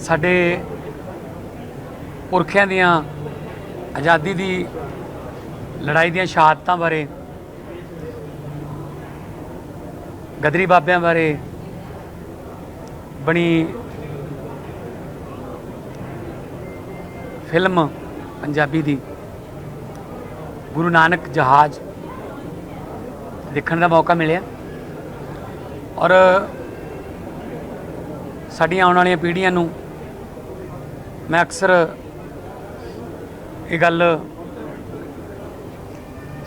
ਸਾਡੇ ਪੁਰਖਿਆਂ ਦੀਆਂ ਆਜ਼ਾਦੀ ਦੀ ਲੜਾਈ ਦੀਆਂ ਸ਼ਹਾਦਤਾਂ ਬਾਰੇ, ਗਦਰੀ ਬਾਬਿਆਂ ਬਾਰੇ ਬਣੀ ਫਿਲਮ ਪੰਜਾਬੀ ਦੀ ਗੁਰੂ ਨਾਨਕ ਜਹਾਜ਼ ਦੇਖਣ ਦਾ ਮੌਕਾ ਮਿਲਿਆ। ਔਰ ਸਾਡੀਆਂ ਆਉਣ ਵਾਲੀਆਂ ਪੀੜ੍ਹੀਆਂ ਨੂੰ ਮੈਂ ਅਕਸਰ ਇਹ ਗੱਲ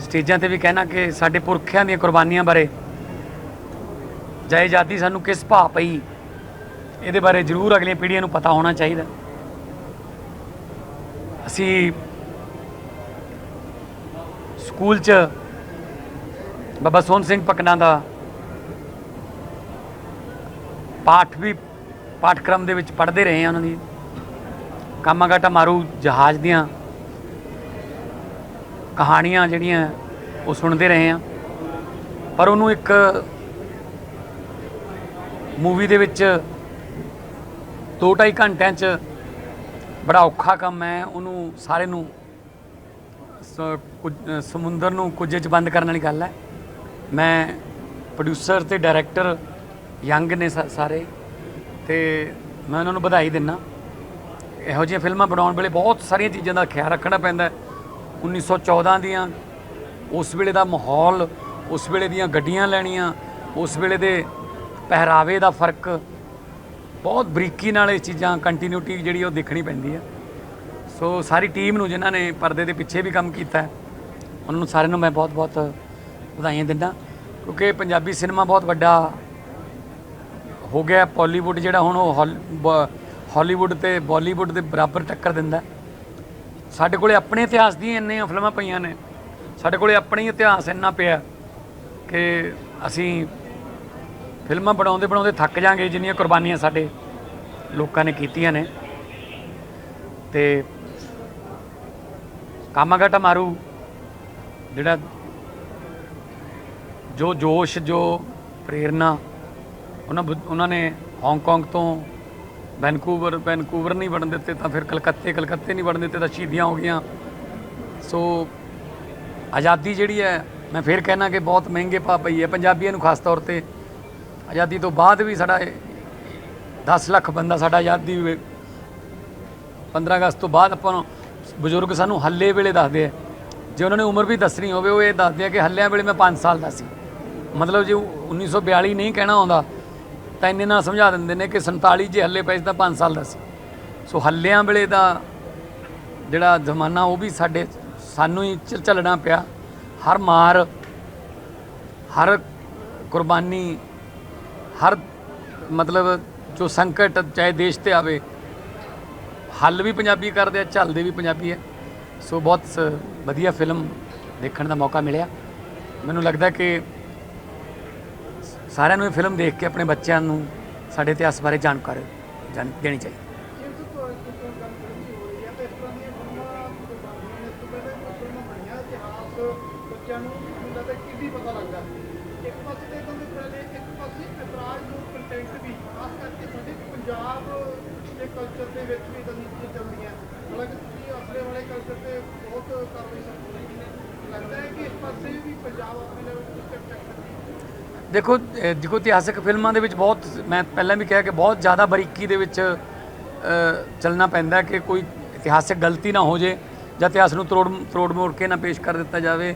ਸਟੇਜਾਂ ਤੇ ਵੀ ਕਹਿਣਾ ਕਿ ਸਾਡੇ ਪੁਰਖਿਆਂ ਦੀਆਂ ਕੁਰਬਾਨੀਆਂ ਬਾਰੇ ਜੈ ਆਜ਼ਾਦੀ ਸਾਨੂੰ ਕਿਸ ਭਾਅ ਪਈ, ਇਹਦੇ ਬਾਰੇ ਜ਼ਰੂਰ ਅਗਲੀਆਂ ਪੀੜ੍ਹੀਆਂ ਨੂੰ ਪਤਾ ਹੋਣਾ ਚਾਹੀਦਾ। ਅਸੀਂ ਸਕੂਲ 'ਚ ਬਾਬਾ ਸੋਹਣ ਸਿੰਘ ਪਕਨਾ ਦਾ ਪਾਠ ਵੀ, ਪਾਠਕ੍ਰਮ ਦੇ ਵਿੱਚ ਪੜ੍ਹਦੇ ਰਹੇ ਹਾਂ ਉਹਨਾਂ ਦੀ। ਕਾਮਾਗਾਟਾ ਮਾਰੂ ਜਹਾਜ਼ ਦੀਆਂ ਕਹਾਣੀਆਂ ਜਿਹੜੀਆਂ ਉਹ ਸੁਣਦੇ ਰਹੇ ਹਾਂ। ਪਰ ਉਹਨੂੰ ਇੱਕ ਮੂਵੀ ਦੇ ਵਿੱਚ 2.5 ਘੰਟਿਆਂ 'ਚ ਬੜਾ ਔਖਾ ਕੰਮ ਹੈ। ਉਹਨੂੰ ਸਾਰੇ ਨੂੰ ਸ- ਕੁਝ- ਸਮੁੰਦਰ ਨੂੰ ਕੁਝ 'ਚ ਬੰਦ ਕਰਨ ਵਾਲੀ ਗੱਲ ਹੈ। ਮੈਂ ਪ੍ਰੋਡਿਊਸਰ ਤੇ ਡਾਇਰੈਕਟਰ ਯੰਗ ਨੇ ਸਾਰੇ ਤੇ ਮੈਂ ਉਹਨਾਂ ਨੂੰ ਵਧਾਈ ਦਿੰਨਾ। ਇਹੋ ਜਿਹੀਆਂ ਫਿਲਮਾਂ ਬਣਾਉਣ ਵੇਲੇ ਬਹੁਤ ਸਾਰੀਆਂ ਚੀਜ਼ਾਂ ਦਾ ਖਿਆਲ ਰੱਖਣਾ ਪੈਂਦਾ ਹੈ। 1914 ਦੀਆਂ, ਉਸ ਵੇਲੇ ਦਾ ਮਾਹੌਲ, ਉਸ ਵੇਲੇ ਦੀਆਂ ਗੱਡੀਆਂ ਲੈਣੀਆਂ, ਉਸ ਵੇਲੇ ਦੇ ਪਹਿਰਾਵੇ ਦਾ ਫ਼ਰਕ, ਬਹੁਤ ਬਰੀਕੀ ਨਾਲ ਇਹ ਚੀਜ਼ਾਂ ਕੰਟੀਨਿਊਟੀ ਜਿਹੜੀ ਉਹ ਦੇਖਣੀ ਪੈਂਦੀ ਹੈ। ਸੋ ਸਾਰੀ ਟੀਮ ਨੂੰ ਜਿਨ੍ਹਾਂ ਨੇ ਪਰਦੇ ਦੇ ਪਿੱਛੇ ਵੀ ਕੰਮ ਕੀਤਾ ਉਹਨਾਂ ਨੂੰ ਸਾਰਿਆਂ ਨੂੰ ਮੈਂ ਬਹੁਤ-ਬਹੁਤ ਵਧਾਈਆਂ ਦਿੰਦਾ ਕਿਉਂਕਿ ਪੰਜਾਬੀ ਸਿਨੇਮਾ ਬਹੁਤ ਵੱਡਾ ਹੋ ਗਿਆ ਪਾਲੀਵੁੱਡ ਜਿਹੜਾ ਹੁਣ ਉਹ ਹਾਲ- ਬ- ਹਾਲੀਵੁੱਡ ਤੇ ਬਾਲੀਵੁੱਡ ਦੇ ਬਰਾਬਰ ਟੱਕਰ ਦਿੰਦਾ ਸਾਡੇ ਕੋਲੇ ਆਪਣੇ ਇਤਿਹਾਸ ਦੀਆਂ ਇੰਨੀਆਂ ਫਿਲਮਾਂ ਪਈਆਂ ਨੇ। ਸਾਡੇ ਕੋਲੇ ਆਪਣਾ ਹੀ ਇਤਿਹਾਸ ਇੰਨਾ ਪਿਆ ਕਿ ਅਸੀਂ ਫਿਲਮਾਂ ਬਣਾਉਂਦੇ ਬਣਾਉਂਦੇ ਥੱਕ ਜਾਾਂਗੇ, ਜਿੰਨੀਆਂ ਕੁਰਬਾਨੀਆਂ ਸਾਡੇ ਲੋਕਾਂ ਨੇ ਕੀਤੀਆਂ ਨੇ। ਤੇ ਕਾਮਾਗਾਟਾ ਮਾਰੂ, ਜਿਹੜਾ ਜੋ ਜੋਸ਼, ਜੋ ਪ੍ਰੇਰਨਾ, ਉਹਨਾਂ ਬੁ- ਉਹਨਾਂ ਨੇ ਹਾਂਗਕਾਂਗ ਤੋਂ ਵੈਨਕੂਵਰ ਵੈਨਕੂਵਰ ਨਹੀਂ ਵੜਨ ਦਿੱਤੇ ਤਾਂ ਫਿਰ ਕਲਕੱਤੇ ਕਲਕੱਤੇ ਨਹੀਂ ਵੜਨ ਦਿੱਤੇ ਤਾਂ ਸ਼ਹੀਦੀਆਂ ਹੋ ਗਈਆਂ। ਸੋ ਆਜ਼ਾਦੀ ਜਿਹੜੀ ਹੈ, ਮੈਂ ਫਿਰ ਕਹਿਣਾ ਕਿ ਬਹੁਤ ਮਹਿੰਗੇ ਪਾ ਪਈ ਹੈ ਪੰਜਾਬੀਆਂ ਨੂੰ ਖਾਸ ਤੌਰ ਤੇ। ਆਜ਼ਾਦੀ ਤੋਂ ਬਾਅਦ ਵੀ ਸਾਡਾ 10 ਲੱਖ ਬੰਦਾ ਸਾਡਾ ਆਜ਼ਾਦੀ ਵੇ- 15 ਅਗਸਤ ਤੋਂ ਬਾਅਦ ਆਪਾਂ ਨੂੰ ਬਜ਼ੁਰਗ ਸਾਨੂੰ ਹੱਲੇ ਵੇਲੇ ਦੱਸਦੇ ਆ। ਜੇ ਉਹਨਾਂ ਨੇ ਉਮਰ ਵੀ ਦੱਸਣੀ ਹੋਵੇ, ਉਹ ਇਹ ਦੱਸਦੇ ਆ ਕਿ ਹੱਲਿਆਂ ਵੇਲੇ ਮੈਂ 5 ਸਾਲ ਦਾ ਸੀ। ਮਤਲਬ ਜੇ 1942 ਨਹੀਂ ਕਹਿਣਾ ਆਉਂਦਾ ਤਾਂ ਇੰਨੇ ਨਾਲ ਸਮਝਾ ਦਿੰਦੇ ਨੇ ਕਿ 47 ਜੇ ਹੱਲੇ ਪਏ ਸੀ ਤਾਂ 5 ਸਾਲ ਦਾ ਸੀ। ਸੋ ਹੱਲਿਆਂ ਵੇਲੇ ਦਾ ਜਿਹੜਾ ਜ਼ਮਾਨਾ ਉਹ ਵੀ ਸਾਡੇ ਸਾਨੂੰ ਹੀ ਝ- ਝੱਲਣਾ ਪਿਆ। ਹਰ ਮਾਰ, ਹਰ ਕੁਰਬਾਨੀ, ਹਰ ਮਤਲਬ ਜੋ ਸੰਕਟ ਚਾਹੇ ਦੇਸ਼ ਤੇ ਆਵੇ, ਹੱਲ ਵੀ ਪੰਜਾਬੀ ਕਰਦੇ ਆ, ਝੱਲਦੇ ਵੀ ਪੰਜਾਬੀ ਹੈ ਸੋ ਬਹੁਤ ਸ- ਵਧੀਆ ਫਿਲਮ ਦੇਖਣ ਦਾ ਮੌਕਾ ਮਿਲਿਆ। ਮੈਨੂੰ ਲੱਗਦਾ ਕਿ ਸਾਰਿਆਂ ਨੂੰ ਇਹ ਫਿਲਮ ਦੇਖ ਕੇ ਆਪਣੇ ਬੱਚਿਆਂ ਨੂੰ ਸਾਡੇ ਇਤਿਹਾਸ ਬਾਰੇ ਜਾਣਕਾਰੀ ਜਾਣ ਦੇਣੀ ਚਾਹੀਦੀ। ਕਲਚਰ ਦੇ ਵਿੱਚ ਵੀ ਤਾਂ ਨੀਤੀਆਂ ਚੱਲਦੀਆਂ ਹਾਲਾਂਕਿ ਤੁਸੀਂ ਅਸਲੇ ਵਾਲੇ ਕਲਚਰ ਤੇ ਬਹੁਤ ਕਾਰਵਾਈ ਕਰਦੇ ਲੱਗਦਾ ਹੈ ਕਿ ਇਸ ਪਾਸੇ ਵੀ ਪੰਜਾਬ ਆਪਣੇ ਲੈਵਲ ਤੇ ਸਟੈਪ ਸਕਦੀ ਦੇਖੋ ਦੇਖੋ ਇਤਿਹਾਸਕ ਫਿਲਮਾਂ ਦੇ ਵਿੱਚ ਬਹੁਤ, ਮੈਂ ਪਹਿਲਾਂ ਵੀ ਕਿਹਾ ਕਿ ਬਹੁਤ ਜ਼ਿਆਦਾ ਬਰੀਕੀ ਦੇ ਵਿੱਚ ਚੱਲਣਾ ਪੈਂਦਾ ਕਿ ਕੋਈ ਇਤਿਹਾਸਕ ਗਲਤੀ ਨਾ ਹੋ ਜੇ ਜਾਂ ਇਤਿਹਾਸ ਨੂੰ ਤਰੋੜ ਤਰੋੜ ਮੋੜ ਕੇ ਨਾ ਪੇਸ਼ ਕਰ ਦਿੱਤਾ ਜਾਵੇ।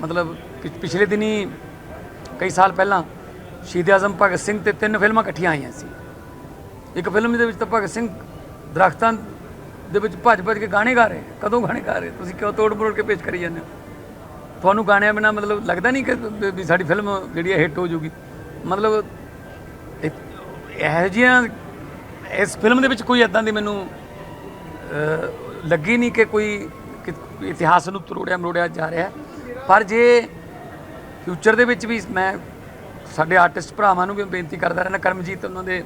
ਮਤਲਬ ਪਿ- ਪਿਛਲੇ ਦਿਨੀ, ਕਈ ਸਾਲ ਪਹਿਲਾਂ ਸ਼ਹੀਦ ਆਜ਼ਮ ਭਗਤ ਸਿੰਘ ਤੇ ਤਿੰਨ ਫਿਲਮਾਂ ਇਕੱਠੀਆਂ ਆਈਆਂ ਸੀ। ਇੱਕ ਫਿਲਮ ਦੇ ਵਿੱਚ ਤਾਂ ਭਗਤ ਸਿੰਘ ਦਰਖਤਾਂ ਦੇ ਵਿੱਚ ਭੱਜ ਭੱਜ ਕੇ ਗਾਣੇ ਗਾ ਰਹੇ। ਕਦੋਂ ਗਾਣੇ ਗਾ ਰਹੇ? ਤੁਸੀਂ ਕਿਉਂ ਤੋੜ ਮਰੋੜ ਕੇ ਪੇਸ਼ ਕਰੀ ਜਾਂਦੇ ਹੋ? ਤੁਹਾਨੂੰ ਗਾਣਿਆਂ ਬਿਨਾ ਮਤਲਬ ਲੱਗਦਾ ਨਹੀਂ ਕਿ ਵੀ- ਸਾਡੀ ਫਿਲਮ ਜਿਹੜੀ ਹੈ ਹਿੱਟ ਹੋ ਜੂਗੀ ਮਤਲਬ ਇਹ- ਜਿਹੀਆਂ ਇਸ ਫਿਲਮ ਦੇ ਵਿੱਚ ਕੋਈ ਇਦਾਂ ਦੀ ਮੈਨੂੰ ਲੱਗੀ ਨਹੀਂ ਕਿ ਕੋਈ ਇਤਿਹਾਸ ਨੂੰ ਤਰੋੜਿਆ ਮਰੋੜਿਆ ਜਾ ਰਿਹਾ। ਪਰ ਜੇ ਫਿਊਚਰ ਦੇ ਵਿੱਚ ਵੀ ਮੈਂ ਸਾਡੇ ਆਰਟਿਸਟ ਭਰਾਵਾਂ ਨੂੰ ਵੀ ਬੇਨਤੀ ਕਰਦਾ ਰਹਿਣਾ ਕਰਮਜੀਤ ਉਹਨਾਂ ਦੇ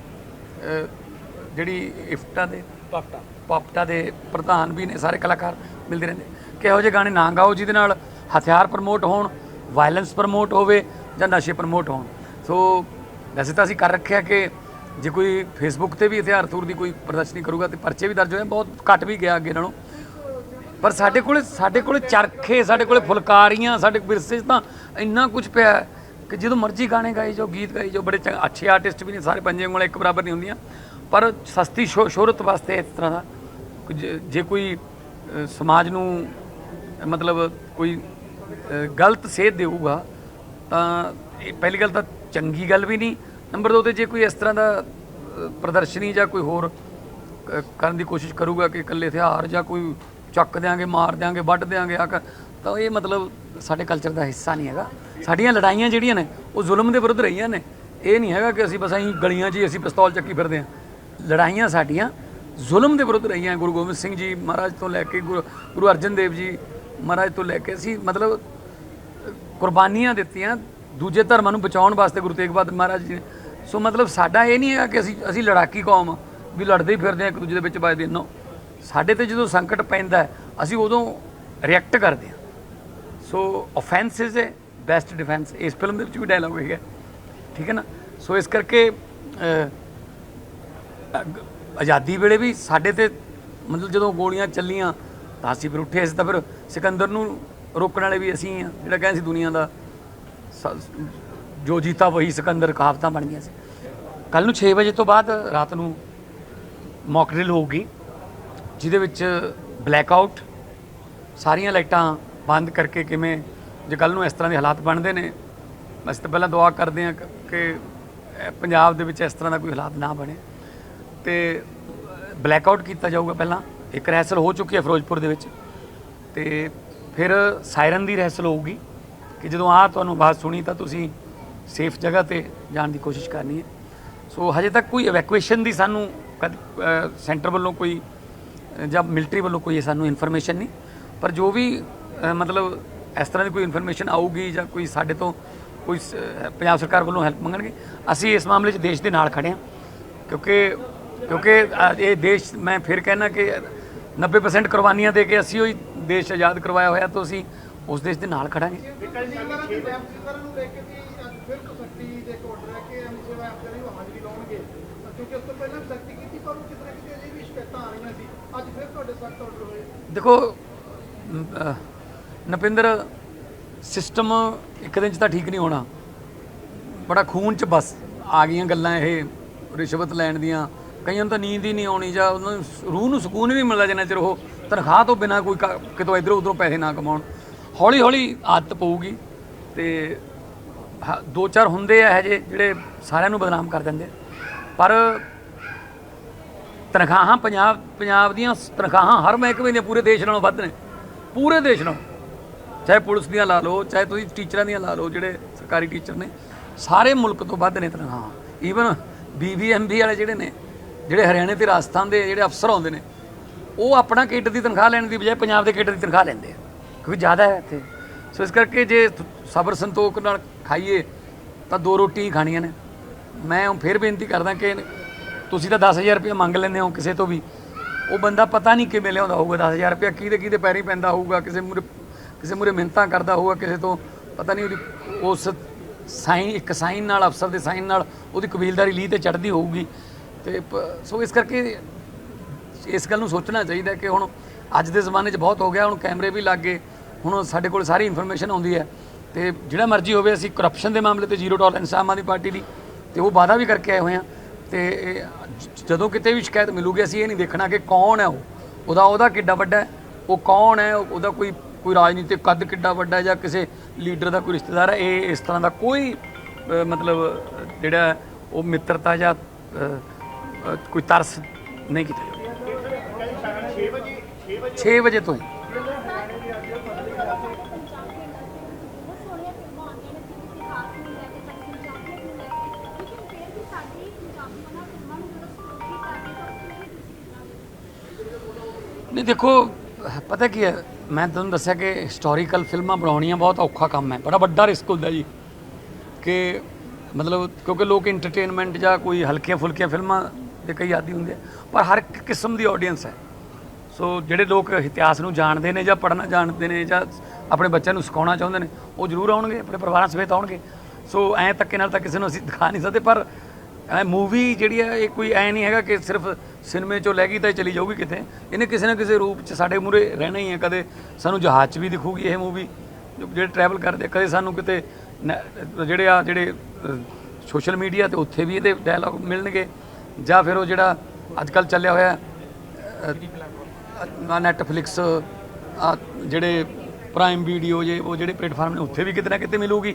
ਜਿਹੜੀ ਇਫਟਾ ਦੇ ਪਾਪਟਾ। ਪਾਪਟਾ ਦੇ ਪ੍ਰਧਾਨ ਵੀ ਨੇ ਸਾਰੇ ਕਲਾਕਾਰ ਮਿਲਦੇ ਰਹਿੰਦੇ। ਕਿ ਇਹੋ ਜਿਹੇ ਗਾਣੇ ਨਾ ਗਾਓ ਜਿਹਦੇ ਨਾਲ ਹਥਿਆਰ ਪ੍ਰਮੋਟ ਹੋਣ ਵਾਇਲੈਂਸ ਪ੍ਰਮੋਟ ਹੋਵੇ ਜਾਂ ਨਸ਼ੇ ਪ੍ਰਮੋਟ ਹੋਣ। ਸੋ ਵੈਸੇ ਤਾਂ ਅਸੀਂ ਕਰ ਰੱਖਿਆ ਕਿ ਜੇ ਕੋਈ ਫੇਸਬੁੱਕ ਤੇ ਵੀ ਹਥਿਆਰ ਥੂਰ ਦੀ ਕੋਈ ਪ੍ਰਦਰਸ਼ਨੀ ਕਰੂਗਾ ਤੇ ਪਰਚੇ ਵੀ ਦਰਜ ਹੋਏ, ਬਹੁਤ ਘੱਟ ਵੀ ਗਿਆ ਅੱਗੇ ਨਾਲੋਂ। ਪਰ ਸਾਡੇ ਕੋਲੇ ਸਾਡੇ ਕੋਲੇ ਚਰਖੇ, ਸਾਡੇ ਕੋਲੇ ਫੁਲਕਾਰੀਆਂ, ਸਾਡੇ ਵਿਰਸੇ 'ਚ ਤਾਂ ਇੰਨਾ ਕੁਝ ਪਿਆ ਕਿ ਜਦੋਂ ਮਰਜ਼ੀ ਗਾਣੇ ਗਾਏ ਜੋ ਗੀਤ ਗਾਏ ਜੋ ਬੜੇ ਚੰਗੇ, ਅੱਛੇ ਆਰਟਿਸਟ ਵੀ ਨੇ, ਸਾਰੇ ਪੰਜੇ ਉਂਗਲਾਂ ਇੱਕ ਬਰਾਬਰ ਨਹੀਂ ਹੁੰਦੀਆਂ। ਪਰ ਸਸਤੀ ਸ਼ੋ- ਸ਼ੋਹਰਤ ਵਾਸਤੇ ਇਸ ਤਰ੍ਹਾਂ ਦਾ ਕੁਝ ਜੇ ਕੋਈ ਸਮਾਜ ਨੂੰ, ਮਤਲਬ ਕੋਈ ਗਲਤ ਸੇਧ ਦੇਊਗਾ, ਤਾਂ ਇਹ ਪਹਿਲੀ ਗੱਲ ਤਾਂ ਚੰਗੀ ਗੱਲ ਵੀ ਨਹੀਂ। ਨੰਬਰ 2 ਤੇ ਜੇ ਕੋਈ ਇਸ ਤਰ੍ਹਾਂ ਦਾ ਪ੍ਰਦਰਸ਼ਨੀ ਜਾਂ ਕੋਈ ਹੋਰ ਕਰਨ ਦੀ ਕੋਸ਼ਿਸ਼ ਕਰੂਗਾ ਕਿ ਇਕੱਲੇ ਹਥਿਆਰ ਜਾਂ ਕੋਈ ਚੱਕ ਦਿਆਂਗੇ, ਮਾਰ ਦਿਆਂਗੇ, ਵੱਢ ਦਿਆਂਗੇ ਆ ਕਰ, ਤਾਂ ਇਹ ਮਤਲਬ ਸਾਡੇ ਕਲਚਰ ਦਾ ਹਿੱਸਾ ਨਹੀਂ ਹੈਗਾ। ਸਾਡੀਆਂ ਲੜਾਈਆਂ ਜਿਹੜੀਆਂ ਨੇ, ਉਹ ਜ਼ੁਲਮ ਦੇ ਵਿਰੁੱਧ ਰਹੀਆਂ ਨੇ। ਇਹ ਨਹੀਂ ਹੈਗਾ ਕਿ ਅਸੀਂ ਬਸ ਅਸੀਂ ਗਲੀਆਂ 'ਚ ਹੀ ਅਸੀਂ ਪਿਸਤੌਲ ਚੱਕੀ ਫਿਰਦੇ ਹਾਂ। ਲੜਾਈਆਂ ਸਾਡੀਆਂ ਜ਼ੁਲਮ ਦੇ ਵਿਰੁੱਧ ਰਹੀਆਂ। ਗੁਰੂ ਗੋਬਿੰਦ ਸਿੰਘ ਜੀ ਮਹਾਰਾਜ ਤੋਂ ਲੈ ਕੇ ਗੁਰੂ ਗੁਰੂ ਅਰਜਨ ਦੇਵ ਜੀ ਮਹਾਰਾਜ ਤੋਂ ਲੈ ਕੇ ਅਸੀਂ ਮਤਲਬ ਕੁਰਬਾਨੀਆਂ ਦਿੱਤੀਆਂ ਦੂਜੇ ਧਰਮਾਂ ਨੂੰ ਬਚਾਉਣ ਵਾਸਤੇ ਗੁਰੂ ਤੇਗ ਬਹਾਦਰ ਮਹਾਰਾਜ ਜੀ ਨੇ। ਸੋ ਮਤਲਬ ਸਾਡਾ ਇਹ ਨਹੀਂ ਹੈ ਕਿ ਅਸੀਂ ਅਸੀਂ ਲੜਾਕੀ ਕੌਮ ਆ, ਵੀ ਲੜਦੇ ਹੀ ਫਿਰਦੇ ਆ ਇੱਕ ਦੂਜੇ ਦੇ ਵਿੱਚ ਵੱਜਦੇ। ਨੋ ਸਾਡੇ ਤੇ ਜਦੋਂ ਸੰਕਟ ਪੈਂਦਾ ਅਸੀਂ ਉਦੋਂ ਰਿਐਕਟ ਕਰਦੇ ਹਾਂ। So offence is a best defence ਇਸ ਫਿਲਮ ਦੇ ਵਿੱਚ ਵੀ ਡਾਇਲੌਗ ਹੈਗਾ। ਠੀਕ ਹੈ ਨਾ? ਸੋ ਇਸ ਕਰਕੇ ਆਜ਼ਾਦੀ ਵੇਲੇ ਵੀ ਸਾਡੇ ਤੇ ਮਤਲਬ ਜਦੋਂ ਗੋਲੀਆਂ ਚੱਲੀਆਂ ਤਾਂ ਅਸੀਂ ਫਿਰ ਉੱਠੇ, ਅਸੀਂ ਤਾਂ ਫਿਰ ਸਿਕੰਦਰ ਨੂੰ ਰੋਕਣ ਵਾਲੇ ਵੀ ਅਸੀਂ ਆ ਜਿਹੜਾ ਕਹਿੰਦੇ ਸੀ ਦੁਨੀਆ ਦਾ ਸ- ਜੋ ਜੀਤਾ ਵਹੀ ਸਿਕੰਦਰ ਕਹਾਵਤਾਂ ਬਣ ਗਈਆਂ ਸੀ। ਕੱਲ ਨੂੰ 6 ਵਜੇ ਤੋਂ ਬਾਅਦ ਰਾਤ ਨੂੰ ਮੌਕ ਡਰਿਲ ਹੋਊਗੀ, ਜਿਹਦੇ ਵਿੱਚ ਬਲੈਕ ਆਊਟ ਸਾਰੀਆਂ ਲਾਈਟਾਂ ਬੰਦ ਕਰਕੇ ਕਿਵੇਂ, ਜੇ ਕੱਲ ਨੂੰ ਇਸ ਤਰ੍ਹਾਂ ਦੇ ਹਾਲਾਤ ਬਣਦੇ ਨੇ, ਅਸੀਂ ਤਾਂ ਪਹਿਲਾਂ ਦੁਆ ਕਰਦੇ ਹਾਂ ਕਿ- ਪੰਜਾਬ ਦੇ ਵਿੱਚ ਇਸ ਤਰ੍ਹਾਂ ਦਾ ਕੋਈ ਹਾਲਾਤ ਨਾ ਬਣੇ। ਤੇ ਬਲੈਕ ਆਊਟ ਕੀਤਾ ਜਾਊਗਾ ਪਹਿਲਾਂ। ਇੱਕ ਰਹਿਸਲ ਹੋ ਚੁੱਕੀ ਹੈ ਫਿਰੋਜ਼ਪੁਰ ਦੇ ਵਿੱਚ ਤੇ ਫਿਰ ਸਾਇਰਨ ਦੀ ਰਹਿਸਲ ਹੋਊਗੀ ਕਿ ਜਦੋਂ ਆ ਤੁਹਾਨੂੰ ਆਵਾਜ਼ ਸੁਣੀ ਤਾਂ ਤੁਸੀਂ ਸੇਫ ਜਗ੍ਹਾ ਤੇ ਜਾਣ ਦੀ ਕੋਸ਼ਿਸ਼ ਕਰਨੀ ਹੈ। ਸੋ ਹਜੇ ਤੱਕ ਕੋਈ ਇਵੈਕੂਏਸ਼ਨ ਦੀ ਸਾਨੂੰ ਸੈਂਟਰ ਵੱਲੋਂ ਕੋਈ ਜਾਂ ਮਿਲਟਰੀ ਵੱਲੋਂ ਕੋਈ ਸਾਨੂੰ ਇਨਫੋਰਮੇਸ਼ਨ ਨਹੀਂ। ਪਰ ਜੋ ਵੀ ਮਤਲਬ ਇਸ ਤਰ੍ਹਾਂ ਦੀ ਕੋਈ ਇਨਫੋਰਮੇਸ਼ਨ ਆਊਗੀ ਜਾਂ ਕੋਈ ਸਾਡੇ ਤੋਂ ਕੋਈ ਸ- ਪੰਜਾਬ ਸਰਕਾਰ ਵੱਲੋਂ ਹੈਲਪ ਮੰਗਣਗੇ, ਅਸੀਂ ਇਸ ਮਾਮਲੇ 'ਚ ਦੇਸ਼ ਦੇ ਨਾਲ ਖੜੇ ਹਾਂ। ਕਿਉਂਕਿ ਕਿਉਂਕਿ ਇਹ ਦੇਸ਼, ਮੈਂ ਫਿਰ ਕਹਿਣਾ ਕਿ 90% ਕੁਰਬਾਨੀਆਂ ਦੇ ਕੇ ਅਸੀਂ ਉਹੀ ਦੇਸ਼ ਆਜ਼ਾਦ ਕਰਵਾਇਆ ਹੋਇਆ ਤਾਂ ਅਸੀਂ ਉਸ ਦੇਸ਼ ਦੇ ਨਾਲ ਖੜਾਂਗੇ। ਦੇਖੋ ਨਪਿੰਦਰ ਸਿਸਟਮ ਇੱਕ ਦਿਨ ਚ ਤਾਂ ਠੀਕ ਨਹੀਂ ਹੋਣਾ। ਬੜਾ ਖੂਨ ਚ ਬਸ ਆ ਗਈਆਂ ਗੱਲਾਂ ਇਹ ਰਿਸ਼ਵਤ ਲੈਣ ਦੀਆਂ। ਕਈਆਂ ਨੂੰ ਤਾਂ ਨੀਂਦ ਹੀ ਨਹੀਂ ਆਉਣੀ ਜਾਂ ਉਹਨਾਂ ਨੂੰ ਰੂਹ ਨੂੰ ਸਕੂਨ ਹੀ ਨਹੀਂ ਮਿਲਦਾ ਜਿੰਨਾ ਚਿਰ ਉਹ ਤਨਖਾਹ ਤੋਂ ਬਿਨਾ ਕੋਈ ਕ- ਕਿਤੋਂ ਇਧਰੋਂ ਉਧਰੋਂ ਪੈਸੇ ਨਾ ਕਮਾਉਣ। ਹੌਲੀ ਹੌਲੀ ਆਦਤ ਪਊਗੀ ਤੇ ਹ- ਦੋ ਚਾਰ ਹੁੰਦੇ ਆ ਇਹ ਜਿਹੇ ਜਿਹੜੇ ਸਾਰਿਆਂ ਨੂੰ ਬਦਨਾਮ ਕਰ ਦਿੰਦੇ ਪਰ ਤਨਖਾਹਾਂ ਪੰਜਾਬ ਪੰਜਾਬ ਦੀਆਂ ਤਨਖਾਹਾਂ ਹਰ ਮਹਿਕਮੇ ਦੀਆਂ ਪੂਰੇ ਦੇਸ਼ ਨਾਲੋਂ ਵੱਧ ਨੇ। ਪੂਰੇ ਦੇਸ਼ ਨਾਲੋਂ। ਚਾਹੇ ਪੁਲਿਸ ਦੀਆਂ ਲਾ ਲਓ, ਚਾਹੇ ਤੁਸੀਂ ਟੀਚਰਾਂ ਦੀਆਂ ਲਾ ਲਓ, ਜਿਹੜੇ ਸਰਕਾਰੀ ਟੀਚਰ ਨੇ, ਸਾਰੇ ਮੁਲਕ ਤੋਂ ਵੱਧ ਨੇ ਤਨਖਾਹਾਂ। ਈਵਨ ਬੀਬੀਐਮਬੀ ਵਾਲੇ ਜਿਹੜੇ ਨੇ ਜਿਹੜੇ ਹਰਿਆਣੇ ਤੇ ਰਾਜਸਥਾਨ ਦੇ ਜਿਹੜੇ ਅਫਸਰ ਆਉਂਦੇ ਨੇ, ਉਹ ਆਪਣਾ ਕਿੱਟ ਦੀ ਤਨਖਾਹ ਲੈਣ ਦੀ ਬਜਾਏ ਪੰਜਾਬ ਦੇ ਕਿੱਟ ਦੀ ਤਨਖਾਹ ਲੈਂਦੇ ਆ, ਕਿਉਂਕਿ ਜ਼ਿਆਦਾ ਹੈ ਇੱਥੇ। ਸੋ ਇਸ ਕਰਕੇ ਜੇ ਸਬਰ ਸੰਤੋਖ ਨਾਲ ਖਾਈਏ, ਤਾਂ ਦੋ ਰੋਟੀ ਹੀ ਖਾਣੀਆਂ ਨੇ। ਮੈਂ ਹੁਣ ਫਿਰ ਬੇਨਤੀ ਕਰਦਾ ਕਿ ਤੁਸੀਂ ਤਾਂ 10000 ਰੁਪਏ ਮੰਗ ਲੈਂਦੇ ਹੋ ਕਿਸੇ ਤੋਂ ਵੀ। ਉਹ ਬੰਦਾ ਪਤਾ ਨਹੀਂ ਕਿਵੇਂ ਲਿਆਉਂਦਾ ਹੋਊਗਾ 10000 ਰੁਪਏ ਕਿਹਦੇ ਕਿਹਦੇ ਪੈਰੀ ਪੈਂਦਾ ਹੋਊਗਾ, ਕਿਸੇ ਮੂਰੇ ਕਿਸੇ ਮੂਰੇ ਮਿਹਨਤਾਂ ਕਰਦਾ ਹੋਊਗਾ ਕਿਸੇ ਤੋਂ, ਪਤਾ ਨਹੀਂ ਉਹਦੀ, ਉਸ ਸਾਈਨ ਇੱਕ ਸਾਈਨ ਨਾਲ, ਅਫਸਰ ਦੇ ਸਾਈਨ ਨਾਲ ਉਹਦੀ ਕਬੀਲਦਾਰੀ ਲੀ ਤੇ ਚੜਦੀ ਹੋਊਗੀ। ਤੇ ਪ- ਸੋ ਇਸ ਕਰਕੇ ਇਸ ਗੱਲ ਨੂੰ ਸੋਚਣਾ ਚਾਹੀਦਾ ਕਿ ਹੁਣ ਅੱਜ ਦੇ ਜ਼ਮਾਨੇ 'ਚ ਬਹੁਤ ਹੋ ਗਿਆ, ਹੁਣ ਕੈਮਰੇ ਵੀ ਲੱਗ ਗਏ, ਹੁਣ ਸਾਡੇ ਕੋਲ ਸਾਰੀ ਇਨਫੋਰਮੇਸ਼ਨ ਆਉਂਦੀ ਹੈ ਤੇ ਜਿਹੜਾ ਮਰਜ਼ੀ ਹੋਵੇ ਅਸੀਂ ਕਰਪਸ਼ਨ ਦੇ ਮਾਮਲੇ ਤੇ zero tolerance Aam Aadmi party ਦੀ ਤੇ ਉਹ ਵਾਅਦਾ ਵੀ ਕਰਕੇ ਆਏ ਹੋਏ ਆ ਤੇ ਜਦੋਂ ਕਿਤੇ ਵੀ ਸ਼ਿਕਾਇਤ ਮਿਲੂਗੀ ਅਸੀਂ ਇਹ ਨਹੀਂ ਦੇਖਣਾ ਕਿ ਕੌਣ ਹੈ ਉਹ, ਉਹਦਾ ਉਹਦਾ ਕਿੱਡਾ ਵੱਡਾ ਹੈ, ਉਹ ਕੌਣ ਹੈ, ਉਹਦਾ ਕੋਈ ਕੋਈ ਰਾਜਨੀਤਿਕ ਕੱਦ ਕਿੱਡਾ ਵੱਡਾ ਜਾਂ ਕਿਸੇ ਲੀਡਰ ਦਾ ਕੋਈ ਰਿਸ਼ਤੇਦਾਰ ਹੈ, ਇਹ ਇਸ ਤਰ੍ਹਾਂ ਦਾ ਕੋਈ ਮਤਲਬ ਜਿਹੜਾ ਉਹ ਮਿੱਤਰਤਾ ਜਾਂ ਅ, ਕੋਈ ਤਰਸ ਨਹੀਂ ਕੀਤਾ ਜਾਊਗਾ 6 ਵਜੇ ਤੋਂ। ਹੀ ਨਹੀਂ ਦੇਖੋ ਪਤਾ ਕੀ ਹੈ? ਮੈਂ ਤੁਹਾਨੂੰ ਦੱਸਿਆ ਕਿ ਹਿਸਟੋਰੀਕਲ ਫਿਲਮਾਂ ਬਣਾਉਣੀਆਂ ਬਹੁਤ ਔਖਾ ਕੰਮ ਹੈ। ਬੜਾ ਵੱਡਾ ਰਿਸਕ ਹੁੰਦਾ ਜੀ ਕਿ ਮਤਲਬ ਕਿਉਂਕਿ ਲੋਕ ਐਂਟਰਟੇਨਮੈਂਟ ਜਾਂ ਕੋਈ ਹਲਕੀਆਂ ਫੁਲਕੀਆਂ ਫਿਲਮਾਂ ਦੇ ਕਈ ਆਦੀ ਹੁੰਦੇ ਆ, ਪਰ ਹਰ ਇੱਕ ਕਿਸਮ ਦੀ ਆਡੀਅנס ਹੈ। ਸੋ ਜਿਹੜੇ ਲੋਕ ਇਤਿਹਾਸ ਨੂੰ ਜਾਣਦੇ ਨੇ ਜਾਂ ਪੜ੍ਹਨਾ ਜਾਣਦੇ ਨੇ ਜਾਂ ਆਪਣੇ ਬੱਚਿਆਂ ਨੂੰ ਸਿਖਾਉਣਾ ਚਾਹੁੰਦੇ ਨੇ, ਉਹ ਜ਼ਰੂਰ ਆਉਣਗੇ, ਆਪਣੇ ਪਰਿਵਾਰਾਂ ਸਮੇਤ ਆਉਣਗੇ। ਸੋ ਐਂ ਧੱਕੇ ਨਾਲ ਤਾਂ ਕਿਸੇ ਨੂੰ ਅਸੀਂ ਦਿਖਾ ਨਹੀਂ ਸਕਦੇ, ਪਰ ਐ ਮੂਵੀ ਜਿਹੜੀ ਹੈ, ਇਹ ਕੋਈ ਐ ਨਹੀਂ ਹੈਗਾ ਕਿ ਸਿਰਫ ਸਿਨੇਮੇ ਚੋਂ ਲੈ ਗਈ ਤਾਂ ਇਹ ਚਲੀ ਜਾਊਗੀ ਕਿਤੇ। ਇਹਨੇ ਕਿਸੇ ਨਾ ਕਿਸੇ ਰੂਪ ਚ ਸਾਡੇ ਮੂਰੇ ਰਹਿਣਾ ਹੀ ਹੈ, ਕਦੇ ਸਾਨੂੰ ਜਹਾਜ਼ 'ਚ ਵੀ ਦਿਖੂਗੀ ਇਹ ਮੂਵੀ ਜਿਹੜੇ ਟਰੈਵਲ ਕਰਦੇ ਕਦੇ ਸਾਨੂੰ ਕਿਤੇ ਨ- ਜਿਹੜੇ ਆ, ਜਿਹੜੇ ਸੋਸ਼ਲ ਮੀਡੀਆ ਤੇ ਉੱਥੇ ਵੀ ਇਹਦੇ ਡਾਇਲੌਗ ਮਿਲਣਗੇ। ਜਾਂ ਫਿਰ ਉਹ ਜਿਹੜਾ ਅੱਜ ਕੱਲ ਚੱਲਿਆ ਹੋਇਆ ਨਾ ਨੈਟਫਲਿਕਸ ਜਿਹੜੇ ਪ੍ਰਾਈਮ ਵੀਡੀਓ ਜੇ, ਉਹ ਜਿਹੜੇ ਪਲੇਟਫਾਰਮ ਨੇ, ਉੱਥੇ ਵੀ ਕਿਤੇ ਨਾ ਕਿਤੇ ਮਿਲੂਗੀ।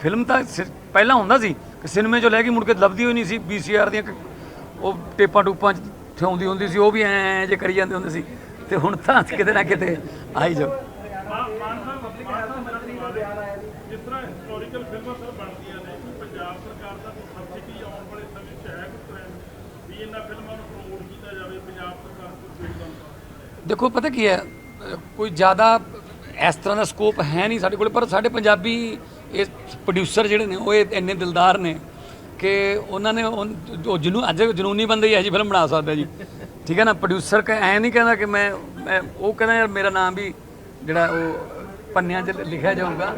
ਫਿਲਮ ਤਾਂ ਸਿ- ਪਹਿਲਾਂ ਹੁੰਦਾ ਸੀ ਕਿ ਸਿਨੇਮੇ ਚੋਂ ਲੈ ਕੇ ਮੁੜ ਕੇ ਲੱਭਦੀ ਹੋਈ ਨਹੀਂ ਸੀ ਵੀਸੀਆਰ ਦੀਆਂ ਉਹ ਟੇਪਾਂ ਟੂਪਾਂ ਚ ਥਿਆਉਂਦੀ ਹੁੰਦੀ ਸੀ, ਉਹ ਵੀ ਐ ਜੇ ਕਰੀ ਜਾਂਦੇ ਹੁੰਦੇ ਸੀ। ਤੇ ਹੁਣ ਤਾਂ ਕਿਤੇ ਨਾ ਕਿਤੇ ਆਈ ਜਾਓ ਜਿਸ ਤਰ੍ਹਾਂ ਹਿਸਟੋਰੀਕਲ ਫਿਲਮਾਂ ਸਰ ਬਣਦੀਆਂ ਨੇ ਕਿ ਪੰਜਾਬ ਸਰਕਾਰ ਦਾ ਵੀ ਸਬਸਿਡੀ ਆਉਣ ਵਾਲੇ ਸਮੇਂ 'ਚ ਹੈ ਕੋਈ trend ਵੀ ਇਹਨਾਂ ਫਿਲਮਾਂ ਨੂੰ ਪ੍ਰਮੋਟ ਕੀਤਾ ਜਾਵੇ, ਪੰਜਾਬ ਸਰਕਾਰ ਕੋਈ ਦੇਖੋ, ਪਤਾ ਕੀ ਹੈ? ਕੋਈ ਜ਼ਿਆਦਾ ਇਸ ਤਰ੍ਹਾਂ ਦਾ ਸਕੋਪ ਹੈ ਨਹੀਂ ਸਾਡੇ ਕੋਲ, ਪਰ ਸਾਡੇ ਪੰਜਾਬੀ ਇਹ ਪ੍ਰੋਡਿਊਸਰ ਜਿਹੜੇ ਨੇ, ਉਹ ਇਹ ਇੰਨੇ ਦਿਲਦਾਰ ਨੇ ਕਿ ਉਹਨਾਂ ਨੇ ਉਹ ਜਿਹਨੂੰ ਅੱਜ ਜਨੂਨੀ ਬੰਦੇ ਹੀ ਹੈ ਜੀ ਫਿਲਮ ਬਣਾ ਸਕਦਾ ਜੀ। ਠੀਕ ਹੈ ਨਾ? ਪ੍ਰੋਡਿਊਸਰ ਕ ਐ ਨਹੀਂ ਕਹਿੰਦਾ ਕਿ ਮੈਂ ਮੈਂ, ਉਹ ਕਹਿੰਦਾ ਯਾਰ ਮੇਰਾ ਨਾਮ ਵੀ ਜਿਹੜਾ ਉਹ ਪੰਨਿਆਂ 'ਚ ਲਿਖਿਆ ਜਾਊਗਾ।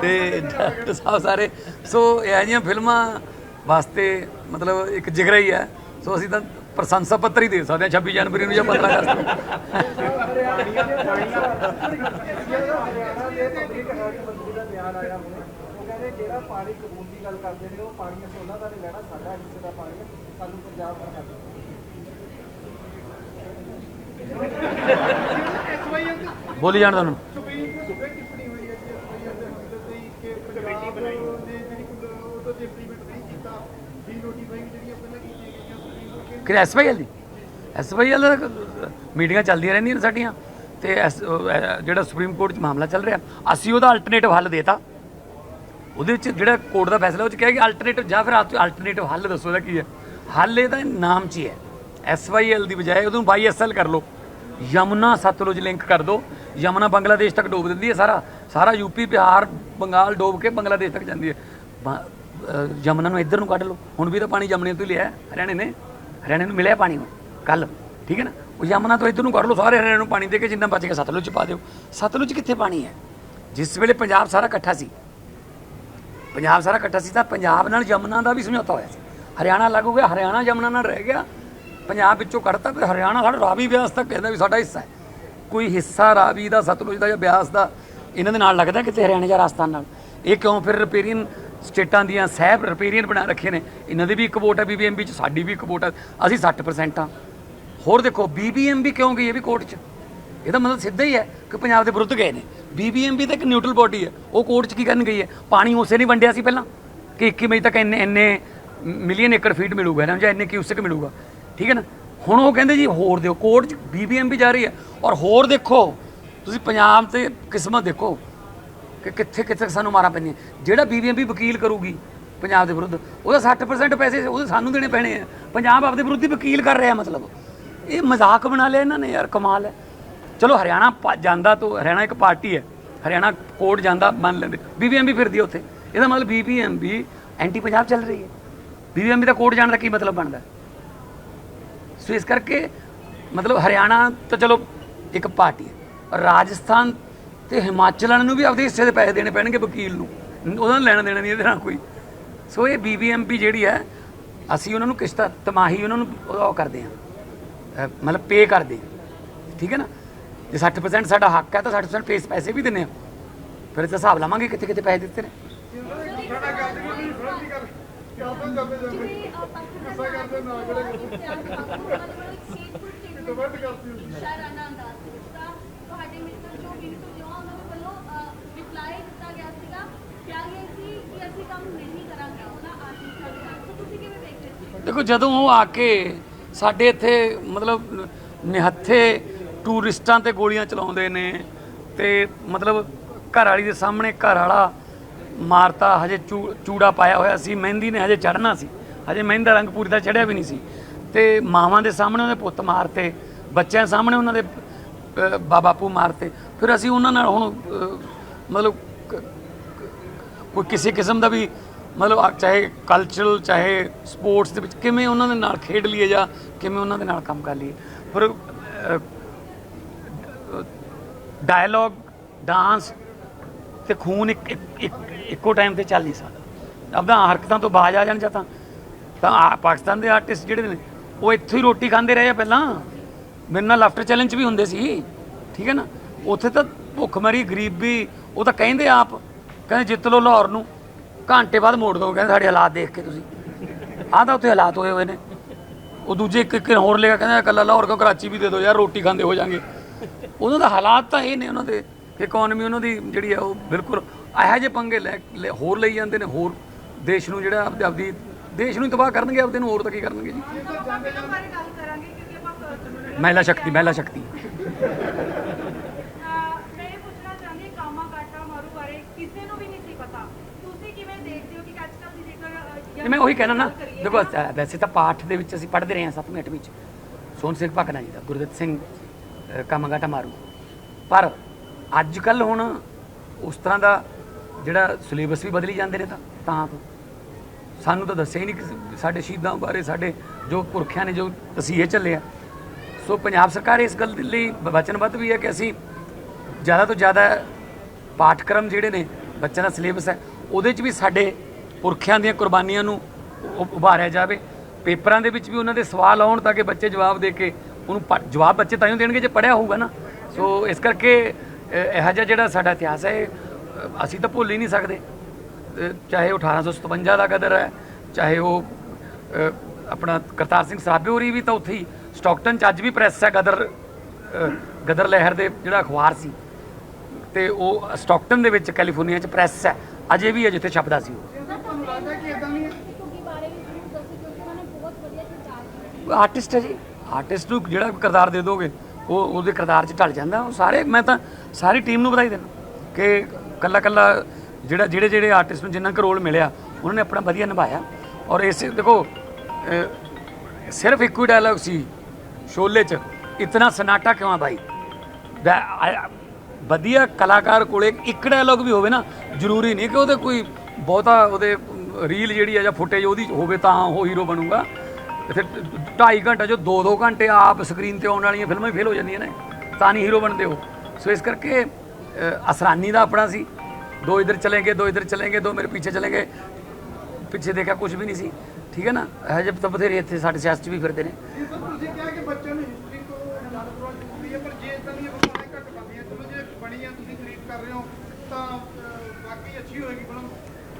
ਤੇ ਡਾਕਟਰ ਸਾਹਿਬ ਸਾਰੇ, ਸੋ ਇਹ ਜਿਹੀਆਂ ਫਿਲਮਾਂ ਵਾਸਤੇ ਮਤਲਬ ਇੱਕ ਜਿਗਰਾ ਹੀ ਹੈ। ਸੋ ਅਸੀਂ ਤਾਂ ਪ੍ਰਸ਼ੰਸਾ ਪੱਤਰ ਹੀ ਦੇ ਸਕਦੇ ਹਾਂ 26 ਜਨਵਰੀ ਨੂੰ ਜਾਂ 15 ਅਗਸਤ ਨੂੰ। ਬੋਲੀ ਜਾਣ ਤੁਹਾਨੂੰ ਜਿਹੜੀ ਇੰਪਲੀਮੈਂਟ ਨਹੀਂ ਕੀਤਾ ਡੀ ਨੋਟੀਫਾਈਂਗ ਜਿਹੜੀਆਂ ਪਹਿਲਾਂ ਕੀਤੀਆਂ ਗਈਆਂ ਸੁਪਰੀਮ ਕੋਰਟ ਕੇ ਕਿ ਐਸਵਾਈਐਲ ਦੀ? ਐਸਵਾਈਐਲ ਦਾ ਮੀਟਿੰਗਾਂ ਚੱਲਦੀਆਂ ਰਹਿੰਦੀਆਂ ਨੇ ਸਾਡੀਆਂ। ਤੇ ਐਸ- ਜਿਹੜਾ ਸੁਪਰੀਮ ਕੋਰਟ 'ਚ ਮਾਮਲਾ ਚੱਲ ਰਿਹਾ ਅਸੀਂ ਉਹਦਾ ਅਲਟਰਨੇਟਿਵ ਹੱਲ ਦੇਤਾ। ਉਹਦੇ ਵਿੱਚ ਜਿਹੜਾ ਕੋਰਟ ਦਾ ਫੈਸਲਾ ਉਹ 'ਚ ਕਿਹਾ ਕਿ ਅਲਟਰਨੇਟਿਵ ਜਾਂ ਫਿਰ ਆਪ ਅਲਟਰਨੇਟਿਵ ਹੱਲ ਦੱਸੋ ਇਹਦਾ ਕੀ ਹੈ। ਹੱਲ ਇਹਦਾ ਨਾਮ 'ਚ ਹੀ ਹੈ। ਐਸਵਾਈਐਲ ਦੀ ਬਜਾਏ ਉਹਨੂੰ ਵਾਈਐਸਐਲ ਕਰ ਲਓ। ਯਮੁਨਾ ਸਤਲੁਜ ਲਿੰਕ ਕਰ ਦਿਓ ਯਮੁਨਾ ਬੰਗਲਾਦੇਸ਼ ਤੱਕ ਡੋਬ ਦਿੰਦੀ ਹੈ ਸਾਰਾ। ਸਾਰਾ ਯੂਪੀ ਬਿਹਾਰ ਬੰਗਾਲ ਡੋਬ ਕੇ ਬੰਗਲਾਦੇਸ਼ ਤੱਕ ਜਾਂਦੀ ਹੈ। ਬ- ਯਮੁਨਾ ਨੂੰ ਇੱਧਰ ਨੂੰ ਕੱਢ ਲਓ। ਹੁਣ ਵੀ ਤਾਂ ਪਾਣੀ ਯਮੁਨੇ ਤੋਂ ਹੀ ਲਿਆ ਹੈ, ਹਰਿਆਣੇ ਨੇ। ਹਰਿਆਣੇ ਨੂੰ ਮਿਲਿਆ ਪਾਣੀ ਕੱਲ ਠੀਕ ਹੈ ਨਾ? ਉਹ ਯਮੁਨਾ ਤੋਂ ਇੱਧਰ ਨੂੰ ਕਰ ਲਓ, ਸਾਰੇ ਹਰਿਆਣੇ ਨੂੰ ਪਾਣੀ ਦੇ ਕੇ ਜਿੰਨਾ ਬਚ ਗਿਆ, ਸਤਲੁਜ ਚ ਪਾ ਦਿਓ। ਸਤਲੁਜ 'ਚ ਕਿੱਥੇ ਪਾਣੀ ਹੈ? ਜਿਸ ਵੇਲੇ ਪੰਜਾਬ ਸਾਰਾ ਇਕੱਠਾ ਸੀ। ਪੰਜਾਬ ਸਾਰਾ ਇਕੱਠਾ ਸੀ ਤਾਂ ਪੰਜਾਬ ਨਾਲ ਯਮੁਨਾ ਦਾ ਵੀ ਸਮਝੌਤਾ ਹੋਇਆ ਸੀ। ਹਰਿਆਣਾ ਲੱਗ ਹੋ ਗਿਆ, ਹਰਿਆਣਾ ਯਮੁਨਾ ਨਾਲ ਰਹਿ ਗਿਆ। ਪੰਜਾਬ ਵਿੱਚੋਂ ਕੱਢਤਾ, ਫਿਰ ਹਰਿਆਣਾ ਸਾਡਾ ਰਾਵੀ ਬਿਆਸ ਤੱਕ ਕਹਿੰਦਾ ਵੀ ਸਾਡਾ ਹਿੱਸਾ ਹੈ। ਕੋਈ ਹਿੱਸਾ ਰਾਵੀ ਦਾ, ਸਤਲੁਜ ਦਾ ਜਾਂ ਬਿਆਸ ਦਾ ਇਹਨਾਂ ਦੇ ਨਾਲ ਲੱਗਦਾ ਕਿਤੇ ਹਰਿਆਣੇ ਜਾਂ ਰਾਜਸਥਾਨ ਨਾਲ? ਇਹ ਕਿਉਂ ਫਿਰ ਰਿਪੇਰੀਅਨ ਸਟੇਟਾਂ ਦੀਆਂ ਸਹਿਬ ਰਿਪੇਰੀਅਨ ਬਣਾ ਰੱਖੇ ਨੇ। ਇਹਨਾਂ ਦੀ ਵੀ ਇੱਕ ਵੋਟ ਹੈ ਬੀਬੀਐਮਬੀ ਚ, ਸਾਡੀ ਵੀ ਇੱਕ ਵੋਟ ਹੈ ਅਸੀਂ 60% ਆ। ਹੋਰ ਦੇਖੋ ਬੀਬੀਐਮਬੀ ਕਿਉਂ ਗਈ ਇਹ ਵੀ ਕੋਰਟ 'ਚ? ਇਹਦਾ ਮਤਲਬ ਸਿੱਧਾ ਹੀ ਹੈ ਕਿ ਪੰਜਾਬ ਦੇ ਵਿਰੁੱਧ ਗਏ ਨੇ। ਬੀਬੀਐਮਬੀ ਤਾਂ ਇੱਕ ਨਿਊਟਰਲ ਬਾਡੀ ਹੈ। ਉਹ ਕੋਰਟ 'ਚ ਕੀ ਕਰਨ ਗਈ ਹੈ? ਪਾਣੀ ਉਸੇ ਨਹੀਂ ਵੰਡਿਆ ਸੀ ਪਹਿਲਾਂ ਕਿ 21 ਮਈ ਤੱਕ ਇੰਨੇ ਇੰਨੇ ਮਿਲੀਅਨ ਏਕੜ ਫੀਟ ਮਿਲੂਗਾ ਨਾ ਜਾਂ ਇੰਨੇ ਕਿਊਸਕ ਮਿਲੂਗਾ। ਠੀਕ ਹੈ ਨਾ? ਹੁਣ ਉਹ ਕਹਿੰਦੇ ਜੀ, ਹੋਰ ਦਿਓ ਕੋਰਟ 'ਚ ਬੀਬੀਐਮਬੀ ਜਾ ਰਹੀ ਹੈ। ਔਰ ਹੋਰ ਦੇਖੋ, ਤੁਸੀਂ ਪੰਜਾਬ ਤੇ ਕਿਸਮਤ ਦੇਖੋ। ਕਿ ਕਿੱਥੇ ਕਿੱਥੇ ਸਾਨੂੰ ਮਾਰਾਂ ਪੈਂਦੀਆਂ। ਜਿਹੜਾ ਬੀਬੀਐਮਬੀ ਵਕੀਲ ਕਰੂਗੀ ਪੰਜਾਬ ਦੇ ਵਿਰੁੱਧ, ਉਹਦਾ 60% ਪੈਸੇ ਉਹਦੇ ਸਾਨੂੰ ਦੇਣੇ ਪੈਣੇ ਆ। ਪੰਜਾਬ ਆਪਦੇ ਵਿਰੁੱਧ ਹੀ ਵਕੀਲ ਕਰ ਰਿਹਾ ਮਤਲਬ। ਇਹ ਮਜ਼ਾਕ ਬਣਾ ਲਿਆ ਇਹਨਾਂ ਨੇ ਯਾਰ, ਕਮਾਲ ਹੈ। ਚਲੋ ਹਰਿਆਣਾ ਪਾ- ਜਾਂਦਾ ਤੋਂ ਹਰਿਆਣਾ ਇੱਕ ਪਾਰਟੀ ਹੈ। ਹਰਿਆਣਾ ਕੋਰਟ ਜਾਂਦਾ, ਮੰਨ ਲੈਂਦੇ। ਬੀਬੀਐਮਬੀ ਫਿਰਦੀ ਹੈ ਉੱਥੇ। ਇਹਦਾ ਮਤਲਬ ਬੀਬੀਐਮਬੀ ਐਂਟੀ ਪੰਜਾਬ ਚੱਲ ਰਹੀ ਹੈ। ਬੀਬੀਐਮਬੀ ਦਾ ਕੋਰਟ ਜਾਣ ਦਾ ਕੀ ਮਤਲਬ ਬਣਦਾ? ਸੋ ਇਸ ਕਰਕੇ ਮਤਲਬ ਹਰਿਆਣਾ ਤਾਂ ਚਲੋ ਇੱਕ ਪਾਰਟੀ ਹੈ। ਰਾਜਸਥਾਨ ਤੇ ਹਿਮਾਚਲ ਨੂੰ ਵੀ ਆਪਦੇ ਹਿੱਸੇ ਦੇ ਪੈਸੇ ਦੇਣੇ ਪੈਣਗੇ ਵਕੀਲ ਨੂੰ। ਉਹਦਾ ਲੈਣਾ ਦੇਣਾ ਨਹੀਂ ਇਹਦੇ ਨਾਲ ਕੋਈ। ਸੋ ਇਹ ਬੀਬੀਐਮਪੀ ਜਿਹੜੀ ਹੈ, ਅਸੀਂ ਉਹਨਾਂ ਨੂੰ ਕਿਸ਼ਤਾਂ, ਤਮਾਹੀ ਉਹਨਾਂ ਨੂੰ ਉਹ ਕਰਦੇ ਹਾਂ। ਮਤਲਬ ਪੇ ਕਰਦੇ ਠੀਕ ਹੈ ਨਾ? ਜੇ 60% ਸਾਡਾ ਹੱਕ ਹੈ ਤਾਂ 60% ਪੇਸ ਪੈਸੇ ਵੀ ਦਿੰਨੇ ਆ ਫਿਰ ਇਹ ਹਿਸਾਬ ਲਾਵਾਂਗੇ ਕਿੱਥੇ ਕਿੱਥੇ ਪੈਸੇ ਦਿੱਤੇ ਨੇ। ਸਾਡਾ ਗੱਲ ਨਹੀਂ ਹੋਈ ਮਿੱਤਰ ਜੋ ਵੀ ਜੋ ਉਹਨਾਂ ਦੇ ਵੱਲੋਂ ਰਿਪਲਾਈ ਦਿੱਤਾ ਗਿਆ ਸੀਗਾ। ਕਿਹਾ ਗਿਆ ਸੀ ਕਿ ਅਸੀਂ ਕੰਮ ਨਹੀਂ ਕਰਾਂਗੇ, ਉਹਨਾਂ ਆਰਟਿਸਟਾਂ ਦੇ ਨਾਲ ਸੋ ਤੁਸੀਂ ਕਿਵੇਂ ਦੇਖਦੇ ਸੀ ਦੇਖੋ, ਜਦੋਂ ਉਹ ਆ ਕੇ ਸਾਡੇ ਇੱਥੇ, ਮਤਲਬ, ਨਿਹੱਥੇ ਟੂਰਿਸਟਾਂ ਤੇ ਗੋਲੀਆਂ ਚਲਾਉਂਦੇ ਨੇ ਤੇ ਮਤਲਬ ਘਰ ਵਾਲੀ ਦੇ ਸਾਹਮਣੇ ਘਰ ਵਾਲਾ ਮਾਰਤਾ, ਹਜੇ ਚੂ- ਚੂੜਾ ਪਾਇਆ ਹੋਇਆ ਸੀ, ਮਹਿੰਦੀ ਨੇ ਹਜੇ ਚੜਨਾ ਸੀ। ਹਜੇ ਮਹਿੰਦਾ ਰੰਗ ਪੂਰੀ ਦਾ ਚੜਿਆ ਵੀ ਨਹੀਂ ਸੀ। ਤੇ ਮਾਵਾਂ ਦੇ ਸਾਹਮਣੇ ਉਹਦੇ ਪੁੱਤ ਮਾਰਤੇ, ਬੱਚਿਆਂ ਸਾਹਮਣੇ ਉਹਨਾਂ ਦੇ ਬਾਬਾਪੂ ਮਾਰਤੇ ਫਿਰ ਅਸੀਂ ਉਹਨਾਂ ਨਾਲ ਹੁਣ ਮਤਲਬ ਕੋਈ ਕਿਸੇ ਕਿਸਮ ਦਾ ਵੀ, ਮਤਲਬ ਚਾਹੇ ਕਲਚਰਲ ਚਾਹੇ ਸਪੋਰਟਸ ਦੇ ਵਿੱਚ ਕਿਵੇਂ ਉਹਨਾਂ ਦੇ ਨਾਲ ਖੇਡ ਲਈਏ ਜਾਂ ਕਿਵੇਂ ਉਹਨਾਂ ਦੇ ਨਾਲ ਕੰਮ ਕਰ ਲਈਏ। ਪਰ ਡਾਇਲੌਗ ਡਾਂਸ ਤੇ ਖੂਨ ਇੱਕ, ਇੱਕੋ ਟਾਈਮ ਤੇ ਚੱਲ ਨਹੀਂ ਸਕਦਾ। ਆਪਦਾ ਹਰਕਤਾਂ ਤੋਂ ਬਾਜ ਆ ਜਾਣ ਜਾਂ ਤਾਂ ਤਾਂ ਆ, ਪਾਕਿਸਤਾਨ ਦੇ ਆਰਟਿਸਟ ਜਿਹੜੇ ਨੇ, ਉਹ ਇੱਥੋਂ ਹੀ ਰੋਟੀ ਖਾਂਦੇ ਰਹੇ ਆ ਪਹਿਲਾਂ। ਮੇਰੇ ਨਾਲ ਲਾਫਟਰ ਚੈਲੰਜ ਵੀ ਹੁੰਦੇ ਸੀ, ਠੀਕ ਹੈ ਨਾ? ਉੱਥੇ ਤਾਂ ਭੁੱਖਮਰੀ ਗਰੀਬੀ ਉਹ ਤਾਂ ਕਹਿੰਦੇ ਆਪ, ਕਹਿੰਦੇ ਜਿੱਤ ਲਓ ਲਾਹੌਰ ਨੂੰ। ਘੰਟੇ ਬਾਅਦ ਮੋੜ ਦੋ, ਕਹਿੰਦੇ ਸਾਡੇ ਹਾਲਾਤ ਦੇਖ ਕੇ ਤੁਸੀਂ। ਆਹ ਤਾਂ ਉੱਥੇ ਹਾਲਾਤ ਹੋਏ ਹੋਏ ਨੇ। ਉਹ ਦੂਜੇ ਇੱਕ ਇੱਕ ਹੋਰ ਲੇਗਾ ਕਹਿੰਦਾ, ਇਕੱਲਾ ਲਾਹੌਰ ਕੋ ਕਰਾਚੀ ਵੀ ਦੇ ਦਿਓ ਯਾਰ ਰੋਟੀ ਖਾਂਦੇ ਹੋ ਜਾਾਂਗੇ। ਉਹਨਾਂ ਦਾ ਹਾਲਾਤ ਤਾਂ ਇਹ ਨੇ ਉਹਨਾਂ ਦੇ ਇਕਨੋਮੀ ਉਹਨਾਂ ਦੀ ਜਿਹੜੀ ਆ ਉਹ ਬਿਲਕੁਲ ਇਹੋ ਜਿਹੇ ਪੰਗੇ ਲੈ ਲੈ- ਹੋਰ ਲਈ ਜਾਂਦੇ ਨੇ, ਹੋਰ ਦੇਸ਼ ਨੂੰ ਜਿਹੜਾ ਆਪਦੇ ਆਪਦੀ ਦੇਸ਼ ਨੂੰ ਤਬਾਹ ਕਰਨਗੇ, ਆਪਦੇ ਨੂੰ ਹੋਰ ਤਾਂ ਕੀ ਕਰਨਗੇ ਜੀ ਫਿਲਮ ਬਾਰੇ ਗੱਲ ਕਰਾਂਗੇ ਕਿਉਂਕਿ ਆਪਾਂ ਮਹਿਲਾ ਸ਼ਕਤੀ ਮਹਿਲਾ ਸ਼ਕਤੀ। ਮੈਂ ਇਹ ਪੁੱਛਣਾ ਚਾਹੁੰਦੀ ਹਾਂ ਕਾਮਾ ਕਾਟਾ ਮਾਰੂ ਬਾਰੇ ਕਿਸੇ ਨੂੰ ਵੀ ਨਹੀਂ ਸੀ ਪਤਾ। ਤੁਸੀਂ ਕਿਵੇਂ ਦੇਖਦੇ ਹੋ ਕਿ ਅੱਜ ਕੱਲ੍ਹ ਦੀ ਜੇਕਰ ਅਹ, ਤੇ ਮੈਂ ਉਹੀ ਕਹਿਣਾ ਨਾ ਦੇਖੋ ਵੈਸੇ ਤਾਂ ਪਾਠ ਦੇ ਵਿੱਚ ਅਸੀਂ ਪੜ੍ਹਦੇ ਰਹੇ ਹਾਂ 7ਵੀਂ 8ਵੀਂ ਚ। ਸੋਹਣ ਸਿੰਘ ਭਕਨਾ ਜੀ ਦਾ ਗੁਰਦਿੱਤ ਸਿੰਘ ਕਾਮਾਗਾਟਾ ਮਾਰੂ। ਪਰ ਅੱਜ ਕੱਲ ਹੁਣ ਉਸ ਤਰ੍ਹਾਂ ਦਾ ਜਿਹੜਾ ਸਿਲੇਬਸ ਵੀ ਬਦਲੀ ਜਾਂਦੇ ਨੇ ਤਾਂ ਤਾਂ ਸਾਨੂੰ ਤਾਂ ਦੱਸਿਆ ਹੀ ਨਹੀਂ ਸਾਡੇ ਸ਼ਹੀਦਾਂ ਬਾਰੇ ਸਾਡੇ ਜੋ ਪੁਰਖਿਆਂ ਨੇ ਜੋ ਤਸੀਹੇ ਚੱਲੇ ਆ। ਸੋ ਪੰਜਾਬ ਸਰਕਾਰ ਇਸ ਗੱਲ ਦੇ ਲਈ ਵਚਨਬੱਧ ਵੀ ਹੈ ਕਿ ਅਸੀਂ ਜ਼ਿਆਦਾ ਤੋਂ ਜ਼ਿਆਦਾ ਪਾਠਕ੍ਰਮ ਜਿਹੜੇ ਨੇ ਬੱਚਿਆਂ ਦਾ ਸਿਲੇਬਸ ਹੈ ਉਹਦੇ 'ਚ ਵੀ ਸਾਡੇ ਪੁਰਖਿਆਂ ਦੀਆਂ ਕੁਰਬਾਨੀਆਂ ਨੂੰ ਉਭਾਰਿਆ ਜਾਵੇ। ਪੇਪਰਾਂ ਦੇ ਵਿੱਚ ਵੀ ਉਹਨਾਂ ਦੇ ਸਵਾਲ ਆਉਣ ਤਾਂ ਕਿ ਬੱਚੇ ਜਵਾਬ ਦੇ ਕੇ ਉਹਨੂੰ ਪ- ਜਵਾਬ ਬੱਚੇ ਤਾਂ ਹੀ ਦੇਣਗੇ ਜੇ ਪੜਿਆ ਹੋਊਗਾ ਨਾ। ਸੋ ਇਸ ਕਰਕੇ ਇਹੋ ਜਿਹਾ ਜਿਹੜਾ ਸਾਡਾ ਇਤਿਹਾਸ ਹੈ ਇਹ, ਅਸੀਂ ਤਾਂ ਭੁੱਲ ਹੀ ਨਹੀਂ ਸਕਦੇ। ਚਾਹੇ ਉਹ 1857 ਦਾ ਕਦਰ ਹੈ ਚਾਹੇ ਉਹ ਆਪਣਾ ਕਰਤਾਰ ਸਿੰਘ ਸਰਾਭੇ ਹੋਰੀ ਵੀ ਤਾਂ ਉੱਥੇ ਹੀ ਸਟਾਕਟਨ ਚ ਅੱਜ ਵੀ ਪ੍ਰੈਸ ਹੈ ਗਦਰ ਗਦਰ ਲਹਿਰ ਦੇ ਜਿਹੜਾ ਅਖਬਾਰ ਸੀ। ਤੇ ਉਹ ਸਟਾਕਟਨ ਦੇ ਵਿੱਚ ਕੈਲੀਫੋਰਨੀਆ ਚ ਪ੍ਰੈਸ ਹੈ। ਅਜੇ ਵੀ ਹੈ ਜਿੱਥੇ ਛਪਦਾ ਸੀ ਉਹ। ਆਰਟਿਸਟ ਹੈ ਜੀ। ਆਰਟਿਸਟ ਨੂੰ ਜਿਹੜਾ ਕਿਰਦਾਰ ਦੇ ਦੋਗੇ ਉਹ ਉਹਦੇ ਕਿਰਦਾਰ 'ਚ ਢਲ ਜਾਂਦਾ। ਉਹ ਸਾਰੇ ਮੈਂ ਤਾਂ ਸਾਰੀ ਟੀਮ ਨੂੰ ਵਧਾਈ ਦਿੰਦਾ ਕਿ ਕੱਲਾ ਕੱਲਾ ਜਿਹੜਾ ਜਿਹੜੇ ਜਿਹੜੇ ਆਰਟਿਸਟ ਨੂੰ ਜਿੰਨਾ ਕੁ ਰੋਲ ਮਿਲਿਆ ਉਹਨਾਂ ਨੇ ਆਪਣਾ ਵਧੀਆ ਨਿਭਾਇਆ। ਔਰ ਇਸੇ ਦੇਖੋ ਸਿਰਫ ਇੱਕੋ ਹੀ ਡਾਇਲੌਗ ਸੀ ਸ਼ੋਲੇ 'ਚ। ਇਤਨਾ ਸਨਾਟਾ ਕਿਉਂ ਆ ਭਾਈ ਵਧੀਆ ਕਲਾਕਾਰ ਕੋਲੇ ਇੱਕ ਡਾਇਲੋਗ ਵੀ ਹੋਵੇ ਨਾ, ਜ਼ਰੂਰੀ ਨਹੀਂ ਕਿ ਉਹਦੇ ਕੋਈ ਬਹੁਤਾ ਉਹਦੇ ਰੀਲ ਜਿਹੜੀ ਆ ਜਾਂ ਫੁਟੇਜ ਉਹਦੀ ਹੋਵੇ ਤਾਂ ਉਹ ਹੀਰੋ ਬਣੂਗਾ। ਇੱਥੇ 2.5 ਘੰਟਾ ਜੋ 2-2 ਘੰਟੇ ਆਪ ਸਕਰੀਨ ਤੇ ਆਉਣ ਵਾਲੀਆਂ ਫਿਲਮਾਂ ਹੀ ਫੇਲ ਹੋ ਜਾਂਦੀਆਂ ਨੇ। ਤਾਂ ਨਹੀਂ ਹੀਰੋ ਬਣਦੇ ਹੋ ਸੋ ਇਸ ਕਰਕੇ ਅਸਰਾਨੀ ਦਾ ਆਪਣਾ ਸੀ। ਦੋ ਇਧਰ ਚਲेंगे ਦੋ ਇਧਰ ਚਲेंगे ਦੋ ਮੇਰੇ ਪਿੱਛੇ ਚਲेंगे ਪਿੱਛੇ ਦੇਖਿਆ ਕੁਝ ਵੀ ਨਹੀਂ ਸੀ। ਠੀਕ ਹੈ ਨਾ? ਇਹ ਜਿਹੇ ਤਾਂ ਬਥੇਰੇ ਇੱਥੇ ਸਾਡੇ ਸਿਆਸਤ 'ਚ ਵੀ ਫਿਰਦੇ ਨੇ। ਇਹ ਸਭ ਤੁਸੀਂ ਕਿਹਾ ਕਿ ਬੱਚਿਆਂ ਨੂੰ ਹਿਸਟਰੀ ਤੋਂ ਜਾਣੂ ਕਰਵਾਉਣਾ ਜ਼ਰੂਰੀ ਹੈ ਪਰ ਜੇ ਇਦਾਂ ਦੀਆਂ ਫਿਲਮਾਂ ਘੱਟ ਬਣਦੀਆਂ ਚਲੋ ਜੇ ਬਣੀ ਆ ਤੁਸੀਂ ਕ੍ਰੀਏਟ ਕਰ ਰਹੇ ਹੋ ਤਾਂ ਅਹ, ਵਾਕਈ ਅੱਛੀ ਹੋਏਗੀ ਫਿਲਮ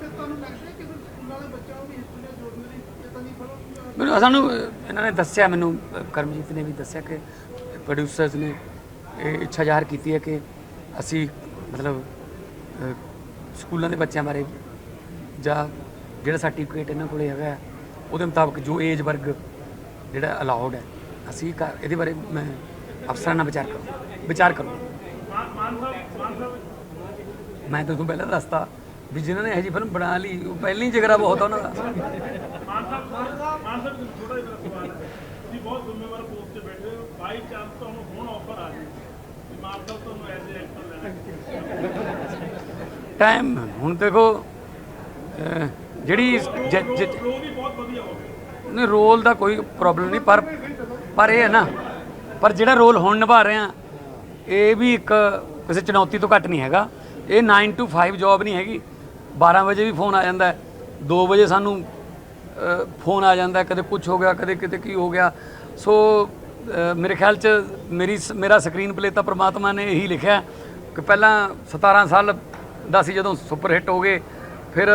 ਤੇ ਤੁਹਾਨੂੰ ਲੱਗਦਾ ਹੈ ਕਿ ਫਿਰ ਸਕੂਲਾਂ ਵਾਲੇ ਬੱਚਿਆਂ ਨੂੰ ਵੀ ਹਿਸਟਰੀ ਨਾਲ ਜੋੜਨ ਲਈ ਇਦਾਂ ਦੀ ਫਿਲਮ ਮੈਨੂੰ ਸਾਨੂੰ ਅਹ, ਇਹਨਾਂ ਨੇ ਦੱਸਿਆ ਮੈਨੂੰ ਅਹ, ਕਰਮਜੀਤ ਨੇ ਵੀ ਦੱਸਿਆ ਕਿ ਪ੍ਰੋਡਿਊਸਰਸ ਨੇ ਇਹ ਇੱਛਾ ਜ਼ਾਹਰ ਕੀਤੀ ਹੈ ਕਿ ਅਸੀਂ ਮਤਲਬ ਅਹ, ਸਕੂਲਾਂ ਦੇ ਬੱਚਿਆਂ ਬਾਰੇ ਜਾਂ ਜਿਹੜਾ ਸਰਟੀਫਿਕੇਟ ਇਹਨਾਂ ਕੋਲੇ ਹੈਗਾ ਹੈ, ਉਹਦੇ ਮੁਤਾਬਕ ਜੋ ਏਜ ਵਰਗ ਜਿਹੜਾ ਅਲਾਉਡ ਹੈ, ਅਸੀਂ ਕਰ ਇਹਦੇ ਬਾਰੇ ਮੈਂ ਅਫਸਰਾਂ ਨਾਲ ਵਿਚਾਰ ਕਰੂੰ ਵਿਚਾਰ ਕਰੂੰ। ਮੈਂ ਤੁਹਾਨੂੰ ਪਹਿਲਾਂ ਦੱਸਤਾ ਵੀ ਜਿਨ੍ਹਾਂ ਨੇ ਇਹੋ ਜਿਹੀ ਫਿਲਮ ਬਣਾ ਲਈ, ਉਹ ਪਹਿਲਾਂ ਹੀ ਜਿਗਰਾ ਬਹੁਤ ਆ ਉਹਨਾਂ ਦਾ। ਬਹੁਤ ਜ਼ਿੰਮੇਵਾਰ ਪੋਸਟ ਤੇ ਬੈਠੇ ਹੋ ਬਾਈ ਚਾਂਸ ਤੁਹਾਨੂੰ ਹੁਣ ਆਫਰ ਆ ਜਾਏ ਮਾਨ ਸਾਹਿਬ ਤੁਹਾਨੂੰ ਐਜ਼ ਐਕਟਰ ਲੈਣਾ ਟਾਈਮ ਹੁਣ ਦੇਖੋ ਜਿਹੜੀ ਜ- ਜ- ਰੋਲ ਦਾ ਕੋਈ ਪ੍ਰੋਬਲਮ ਨਹੀਂ, ਪਰ ਪਰ ਇਹ ਹੈ ਨਾ, ਪਰ ਜਿਹੜਾ ਰੋਲ ਹੁਣ ਨਿਭਾ ਰਹੇ ਆ ਇਹ ਵੀ ਇੱਕ ਕਿਸੇ ਚੁਣੌਤੀ ਤੋਂ ਘੱਟ ਨਹੀਂ ਹੈਗਾ। ਇਹ 9 to 5 ਜੌਬ ਨਹੀਂ ਹੈਗੀ। 12 ਵਜੇ ਵੀ ਫੋਨ ਆ ਜਾਂਦਾ ਹੈ। 2 ਵਜੇ ਸਾਨੂੰ ਫੋਨ ਆ ਜਾਂਦਾ ਕਦੇ ਕੁਝ ਹੋ ਗਿਆ, ਕਦੇ ਕਿਤੇ ਕੀ ਹੋ ਗਿਆ। ਸੋ ਮੇਰੇ ਖਿਆਲ ਚ ਮੇਰੀ ਸ- ਮੇਰਾ ਸਕਰੀਨ ਪਲੇ ਤਾਂ ਪ੍ਰਮਾਤਮਾ ਨੇ ਇਹੀ ਲਿਖਿਆ ਕਿ ਪਹਿਲਾਂ 17 ਸਾਲ ਦਾ ਸੀ ਜਦੋਂ ਸੁਪਰ ਹਿੱਟ ਹੋ ਗਏ। ਫਿਰ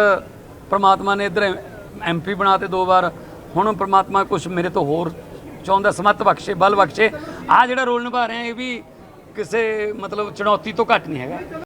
ਪ੍ਰਮਾਤਮਾ ਨੇ ਇਧਰ ਐਮਪੀ ਬਣਾਤੇ ਦੋ ਵਾਰ। ਹੁਣ ਪ੍ਰਮਾਤਮਾ ਕੁਝ ਮੇਰੇ ਤੋਂ ਹੋਰ ਚਾਹੁੰਦਾ, ਸਮੱਤ ਬਖਸ਼ੇ, ਬਲ ਬਖਸ਼ੇ। ਆ ਜਿਹੜਾ ਰੋਲ ਨਿਭਾ ਰਹੇ ਆ, ਇਹ ਵੀ ਕਿਸੇ ਮਤਲਬ ਚੁਣੌਤੀ ਤੋਂ ਘੱਟ ਨਹੀਂ ਹੈਗਾ।